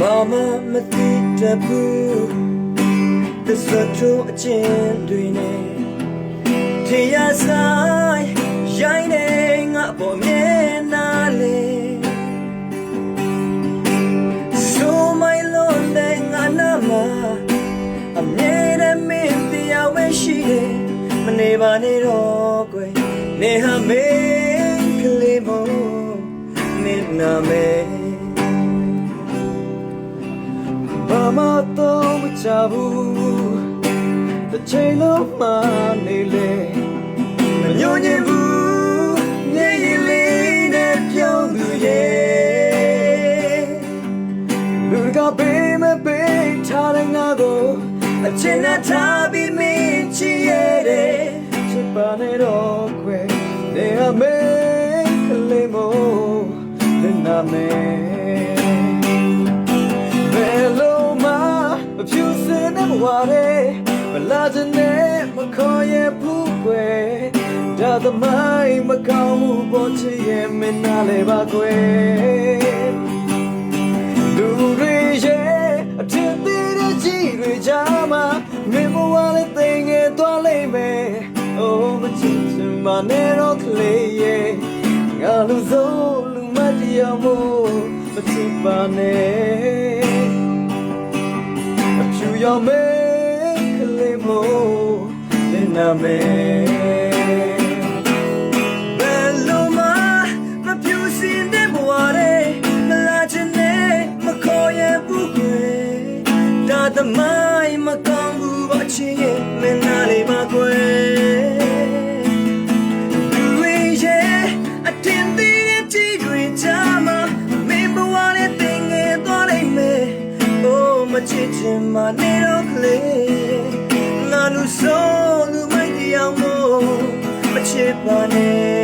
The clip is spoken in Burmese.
မှမသိတတ်ဘူးသစ္စာထုံးအချင်းတွေနဲ့တရားဆိုင်ရိုင်းနေငါပေါ်မြင်နာလေ So my lonely ငါနာမအမြဲတမ်းမင်းတရားဝဲရှိတယ်မနေပါနဲ့တော့ကွယ်နေဟာမေကလေးမနေနာမေဘာ မတော့မချဘူးတစ်ချိန်လုံးမှနေလေမညွန့်ညင်ဘူးမြေရင်လေးနဲ့ပြောင်းသူရဲ့လူကပေးမပေးထားတဲ့ငါကိုအချင်နဲ့ထားပြီးမင်းချစ်ရတဲ့ချစ်ပါနဲ့တော့ခွဲနေရမေကလေးမို့လ ဝတွေမလာချင်နဲ့မခေါ်ရဘူးကွယ်ဒါသမိုင်းမကောင်းဘူးပေါ်ချင်ရဲ့မင်းနာလေပါကွယ်လူတွေရဲ့အထင်သေးတဲ့ကြီးတွေကြားမှာမင်းဘဝလေးသိငယ်သွားလိမ့်မယ်။ Oh မချစ်ချင်မနဲ့တော့ကလေးရဲ့ငါလူစိုးလူမတရားမို့မချစ်ပါနဲ့အဖြူရော င်မဲကလေးမို့လင်းနာမဲဘယ်လိုမှမပြူစင်တဲ့ဘဝတွေမလာချင်နဲ့မခေါ်ရဘူးကွယ်ဒါသမိုင်းမကောင်းဘူးဘာချင်ရဲ့မင်းနာလေးပါကွယ်လူတွေရဲ့အတင်းသေးတဲ့တီတွေချာမမင်းဘဝနဲ့တင်ငယ်သွားနိုင်မယ်အိုးမချစ်ချင်မနေတော့ကလေး မ